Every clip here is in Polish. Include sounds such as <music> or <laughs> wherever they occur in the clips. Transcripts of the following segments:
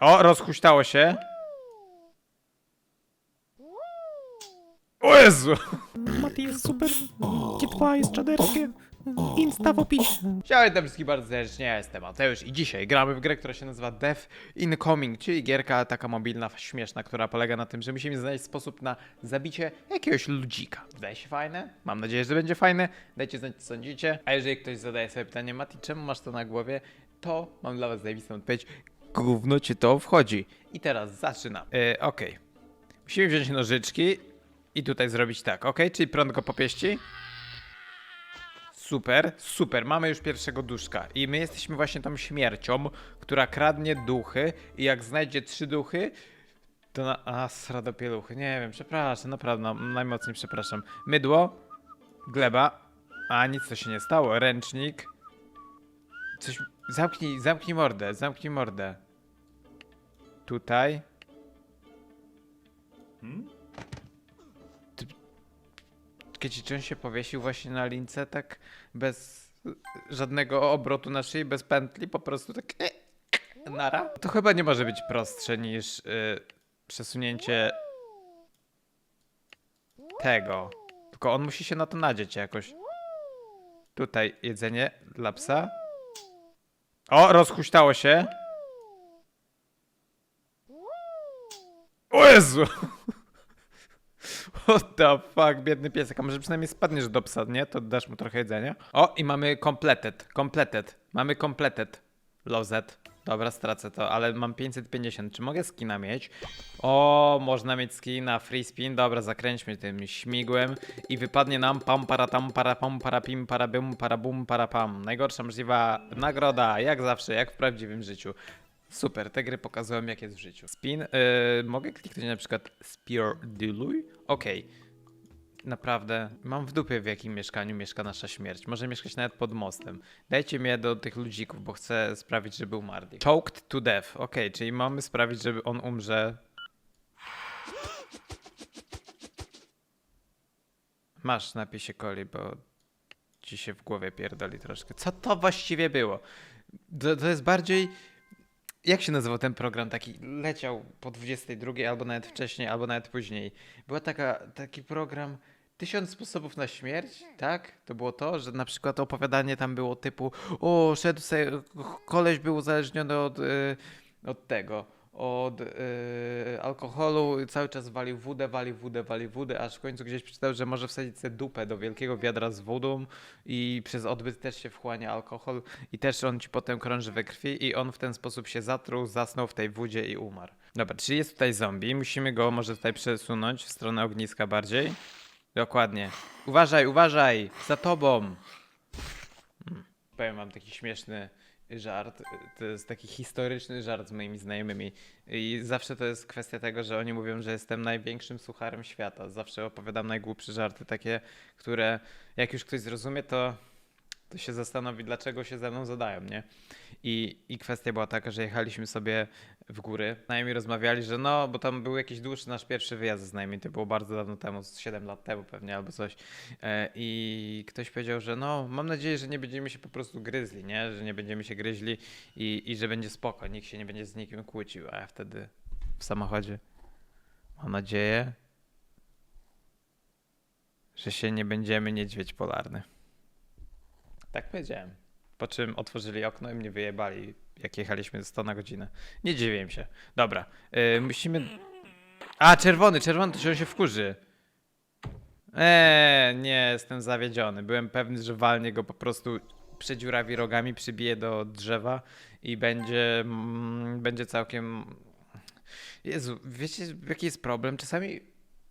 O, rozhuśtało się. O Jezu! Mati jest super, G2 jest czaderskie, Insta w opisie. Witam wszystkich bardzo serdecznie, ja jestem Mateusz i dzisiaj gramy w grę, która się nazywa Death Incoming, czyli gierka taka mobilna, śmieszna, która polega na tym, że musimy znaleźć sposób na zabicie jakiegoś ludzika. Wydaje się fajne? Mam nadzieję, że będzie fajne. Dajcie znać, co sądzicie. A jeżeli ktoś zadaje sobie pytanie, Mati, czemu masz to na głowie? To mam dla was zajebistą odpowiedź. Gówno ci to wchodzi. I teraz zaczynam. Yy, Okej. Musimy wziąć nożyczki i tutaj zrobić tak, ok? Czyli prąd go. Super, super, mamy już pierwszego duszka i my jesteśmy właśnie tą śmiercią, która kradnie duchy i jak znajdzie trzy duchy, to na... A, sra pieluchy, nie wiem, przepraszam, naprawdę, no, najmocniej przepraszam. Mydło, gleba, a nic to się nie stało, ręcznik, coś... Zamknij, zamknij mordę, zamknij mordę. Tutaj. Kiedy czy on się powiesił właśnie na lince tak bez żadnego obrotu na szyi, bez pętli, po prostu tak e, nara? To chyba nie może być prostsze niż y, przesunięcie tego. Tylko on musi się na to nadzieć jakoś. Tutaj jedzenie dla psa. O, rozhuśtało się. O Jezu! What the fuck, biedny piesek. A może przynajmniej spadniesz do psa, nie? To dasz mu trochę jedzenia. O, i mamy completed. Completed. Mamy completed. Lozet. Dobra, stracę to, ale mam 550. Czy mogę skina mieć? O, można mieć skina, free spin. Dobra, zakręćmy tym śmigłem i wypadnie nam pam para tam para pam para pim para bum para bum para pam. Najgorsza możliwa nagroda, jak zawsze, jak w prawdziwym życiu. Super, te gry pokazują jak jest w życiu. Spin, yy, mogę kliknąć na przykład Spear Deluy? Okej. Naprawdę, mam w dupie w jakim mieszkaniu mieszka nasza śmierć. Może mieszkać nawet pod mostem. Dajcie mnie do tych ludzików, bo chcę sprawić, żeby umarli. Choked to death. Okej, czyli mamy sprawić, żeby on umrze. Masz, napij się coli, bo ci się w głowie pierdoli troszkę. Co to właściwie było? To, to jest bardziej jak się nazywał ten program taki? Leciał po 22 albo nawet wcześniej, albo nawet później. Była taka, taki program Tysiąc sposobów na śmierć, tak? To było to, że na przykład opowiadanie tam było typu o, szedł se, koleś był uzależniony od, y, od tego, od y, alkoholu, cały czas walił wódę, walił wódę, walił wódę, aż w końcu gdzieś przeczytał, że może wsadzić sobie dupę do wielkiego wiadra z wodą i przez odbyt też się wchłania alkohol i też on ci potem krąży we krwi i on w ten sposób się zatruł, zasnął w tej wodzie i umarł. Dobra, czyli jest tutaj zombie, musimy go może tutaj przesunąć w stronę ogniska bardziej. Dokładnie. Uważaj, uważaj! Za tobą! Hmm. Powiem wam taki śmieszny żart. To jest taki historyczny żart z moimi znajomymi. I zawsze to jest kwestia tego, że oni mówią, że jestem największym sucharem świata. Zawsze opowiadam najgłupsze żarty, takie, które jak już ktoś zrozumie, to, to się zastanowi, dlaczego się ze mną zadają, nie? I, I kwestia była taka, że jechaliśmy sobie w góry. Znajomi rozmawiali, że no, bo tam był jakiś dłuższy nasz pierwszy wyjazd z znajomymi, to było bardzo dawno temu, z 7 lat temu pewnie albo coś. E, I ktoś powiedział, że no, mam nadzieję, że nie będziemy się po prostu gryzli, nie? Że nie będziemy się gryźli i, i że będzie spoko, nikt się nie będzie z nikim kłócił. A ja wtedy w samochodzie mam nadzieję, że się nie będziemy niedźwiedź polarny. Tak powiedziałem. Po czym otworzyli okno i mnie wyjebali, jak jechaliśmy 100 na godzinę. Nie dziwię się. Dobra, yy, musimy... A, czerwony, czerwony, to się on się wkurzy. Eee, nie, jestem zawiedziony. Byłem pewny, że walnie go po prostu przedziurawi rogami, przybije do drzewa i będzie, mm, będzie całkiem... Jezu, wiecie jaki jest problem? Czasami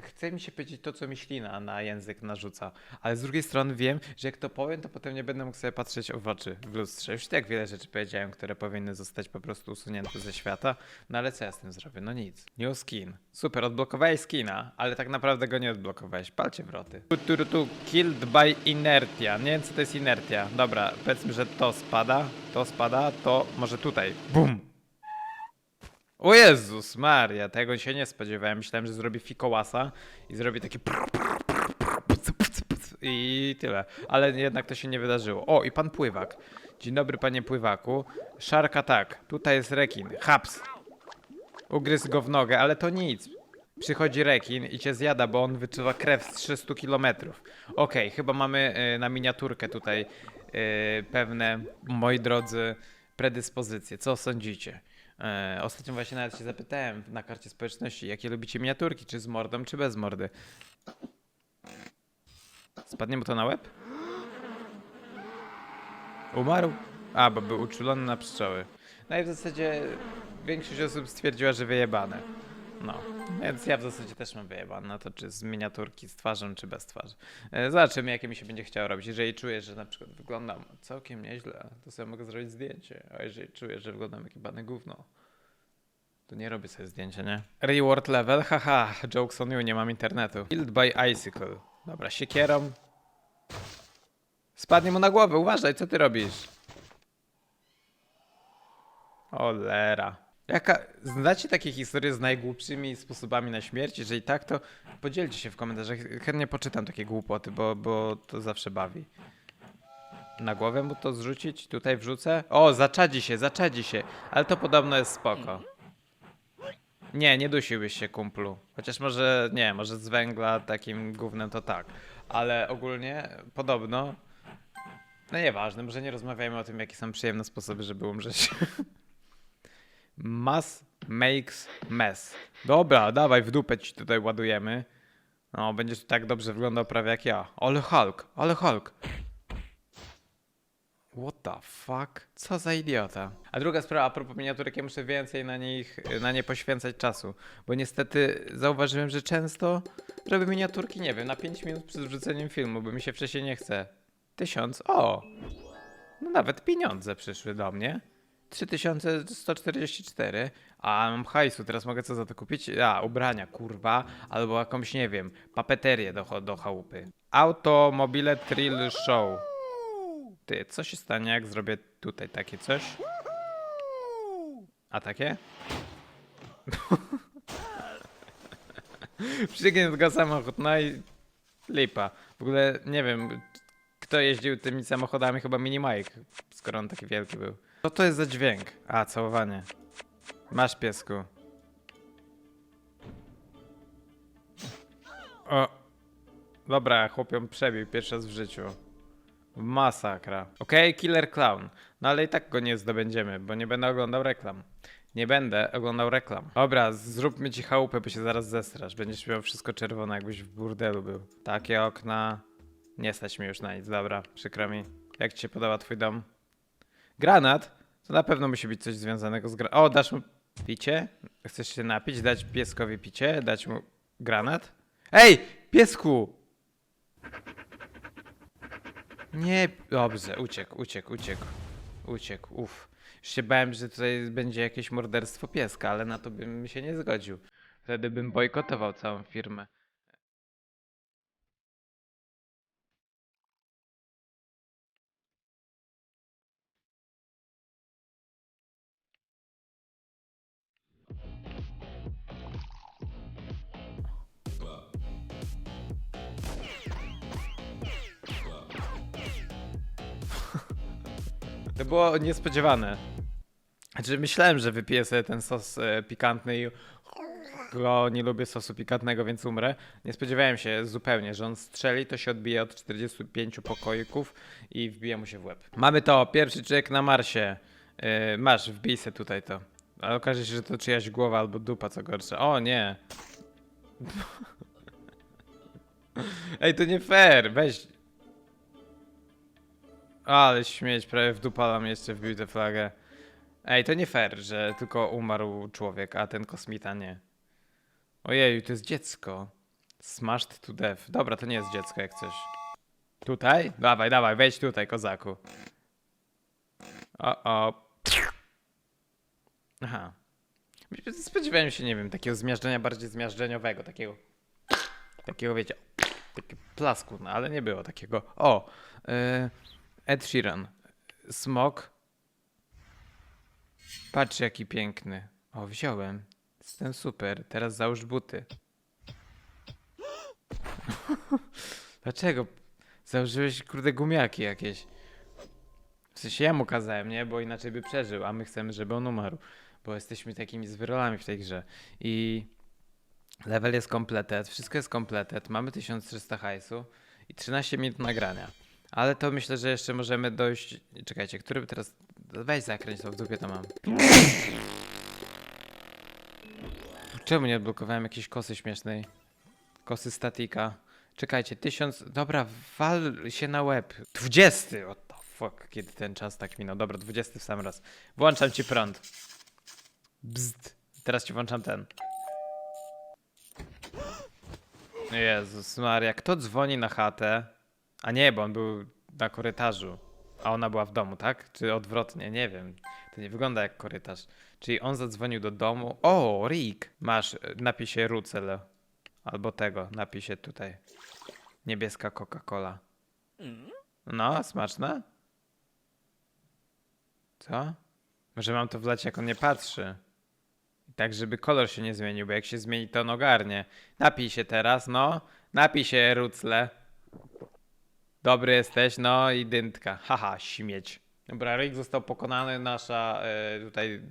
chce mi się powiedzieć to, co mi ślina na język narzuca, ale z drugiej strony wiem, że jak to powiem, to potem nie będę mógł sobie patrzeć w oczy w lustrze. Już tak wiele rzeczy powiedziałem, które powinny zostać po prostu usunięte ze świata, no ale co ja z tym zrobię? No nic. New skin. Super, odblokowałeś skina, ale tak naprawdę go nie odblokowałeś. Palcie wroty. Tu, tu. Killed by inertia. Nie wiem, co to jest inertia. Dobra, powiedzmy, że to spada, to spada, to może tutaj. Bum! O Jezus Maria, tego się nie spodziewałem. Myślałem, że zrobi fikołasa i zrobi taki i tyle. Ale jednak to się nie wydarzyło. O, i pan pływak. Dzień dobry, panie pływaku. Szarka tak. Tutaj jest rekin. Haps. ugryzł go w nogę, ale to nic. Przychodzi rekin i cię zjada, bo on wyczuwa krew z 300 kilometrów. Okej, chyba mamy y, na miniaturkę tutaj y, pewne, moi drodzy, predyspozycje. Co sądzicie? E, ostatnio właśnie nawet się zapytałem na karcie społeczności, jakie lubicie miniaturki, czy z mordą, czy bez mordy. Spadnie mu to na łeb? Umarł? A, bo był uczulony na pszczoły. No i w zasadzie większość osób stwierdziła, że wyjebane. No, więc ja w zasadzie też mam wyjebane na to, czy z miniaturki z twarzą, czy bez twarzy. E, Zobaczymy, jakie mi się będzie chciało robić. Jeżeli czuję, że na przykład wyglądam całkiem nieźle, to sobie mogę zrobić zdjęcie. A jeżeli czuję, że wyglądam jak bane gówno, to nie robię sobie zdjęcia, nie? Reward level, haha, jokes on you, nie mam internetu. Killed by icicle. Dobra, siekierą. Spadnie mu na głowę, uważaj, co ty robisz? Olera. Jaka, znacie takie historie z najgłupszymi sposobami na śmierć? Jeżeli tak, to podzielcie się w komentarzach. Chętnie poczytam takie głupoty, bo, bo to zawsze bawi. Na głowę mu to zrzucić? Tutaj wrzucę? O, zaczadzi się, zaczadzi się. Ale to podobno jest spoko. Nie, nie dusiłbyś się, kumplu. Chociaż może, nie, może z węgla takim gównem to tak. Ale ogólnie podobno. No nieważne, może nie rozmawiajmy o tym, jakie są przyjemne sposoby, żeby umrzeć. <laughs> Mass makes mess. Dobra, dawaj w dupę ci tutaj ładujemy. No, będziesz tak dobrze wyglądał prawie jak ja. Ale Hulk, ale Hulk. What the fuck? Co za idiota. A druga sprawa, a propos miniaturek, ja muszę więcej na nich, na nie poświęcać czasu. Bo niestety zauważyłem, że często robię miniaturki, nie wiem, na 5 minut przed wrzuceniem filmu, bo mi się wcześniej nie chce. Tysiąc, o! No nawet pieniądze przyszły do mnie. 3144, a mam hajsu, teraz mogę co za to kupić? A, ubrania, kurwa, albo jakąś, nie wiem, papeterię do, do chałupy. Automobile Trill Show. Ty, co się stanie, jak zrobię tutaj takie coś? A takie? <laughs> Przygnie tylko samochód, no i lipa. W ogóle nie wiem, kto jeździł tymi samochodami, chyba Mini Mike, skoro on taki wielki był. Co to jest za dźwięk? A, całowanie. Masz piesku. O. Dobra, chłopią przebił pierwszy raz w życiu. Masakra. Okej, Killer Clown. No ale i tak go nie zdobędziemy, bo nie będę oglądał reklam. Nie będę oglądał reklam. Dobra, zróbmy ci chałupę, bo się zaraz zestrasz. Będziesz miał wszystko czerwone, jakbyś w burdelu był. Takie okna. Nie stać mi już na nic, dobra, przykro mi. Jak ci się podoba twój dom? Granat? To na pewno musi być coś związanego z granatem. O, dasz mu picie? Chcesz się napić? Dać pieskowi picie? Dać mu granat? Ej, piesku! Nie, dobrze, uciekł, uciekł, uciekł. Uciekł, uff. Już się bałem, że tutaj będzie jakieś morderstwo pieska, ale na to bym się nie zgodził. Wtedy bym bojkotował całą firmę. To było niespodziewane. Znaczy, myślałem, że wypiję sobie ten sos e, pikantny i bo nie lubię sosu pikantnego, więc umrę. Nie spodziewałem się zupełnie, że on strzeli, to się odbije od 45 pokoików i wbije mu się w łeb. Mamy to, pierwszy człowiek na Marsie. Yy, masz, wbij se tutaj to. Ale okaże się, że to czyjaś głowa albo dupa, co gorsze. O nie! <laughs> Ej, to nie fair, weź. Ale śmieć, prawie wdupalam jeszcze wbił tę flagę. Ej, to nie fair, że tylko umarł człowiek, a ten kosmita nie. Ojeju, to jest dziecko. Smashed to death. Dobra, to nie jest dziecko jak coś. Tutaj? Dawaj, dawaj, wejdź tutaj, kozaku. O, o. Aha. Spodziewałem się, nie wiem, takiego zmiażdżenia bardziej zmiażdżeniowego, takiego. Takiego, wiecie, takiego plasku, no ale nie było takiego. O, yy, Ed Sheeran. Smok. Patrz jaki piękny. O, wziąłem. Jestem super. Teraz załóż buty. <laughs> Dlaczego? Założyłeś kurde gumiaki jakieś. W sensie ja mu kazałem, nie? Bo inaczej by przeżył, a my chcemy, żeby on umarł. Bo jesteśmy takimi zwyrolami w tej grze. I level jest kompletet, wszystko jest kompletet, mamy 1300 hajsu i 13 minut nagrania. Ale to myślę, że jeszcze możemy dojść... Czekajcie, który teraz... Weź zakręć to, w dupie to mam. Czemu nie odblokowałem jakiejś kosy śmiesznej? Kosy statika. Czekajcie, tysiąc. Dobra, wal się na łeb. 20! What the fuck, kiedy ten czas tak minął. Dobra, 20 w sam raz. Włączam ci prąd. Bzd. Teraz ci włączam ten. Jezus Maria, kto dzwoni na chatę? A nie, bo on był na korytarzu. A ona była w domu, tak? Czy odwrotnie? Nie wiem. To nie wygląda jak korytarz. Czyli on zadzwonił do domu. O, Rick! Masz, napij się Rucel. Albo tego, napij się tutaj. Niebieska Coca-Cola. No, smaczne? Co? Może mam to wlać, jak on nie patrzy. Tak, żeby kolor się nie zmienił, bo jak się zmieni, to on ogarnie. Napij się teraz, no. Napij się, Rucle. Dobry jesteś, no i dyntka. Haha, śmieć. Dobra, Rick został pokonany, nasza e, tutaj...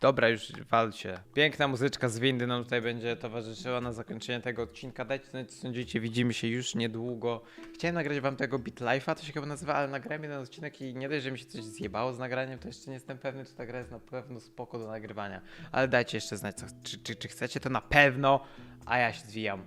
Dobra, już walcie. Piękna muzyczka z windy nam tutaj będzie towarzyszyła na zakończenie tego odcinka. Dajcie znać, co sądzicie, widzimy się już niedługo. Chciałem nagrać wam tego Beat Life'a, to się chyba nazywa, ale nagrałem jeden odcinek i nie dość, że mi się coś zjebało z nagraniem, to jeszcze nie jestem pewny, czy ta gra jest na pewno spoko do nagrywania. Ale dajcie jeszcze znać, co, czy, czy, czy chcecie to na pewno, a ja się zwijam.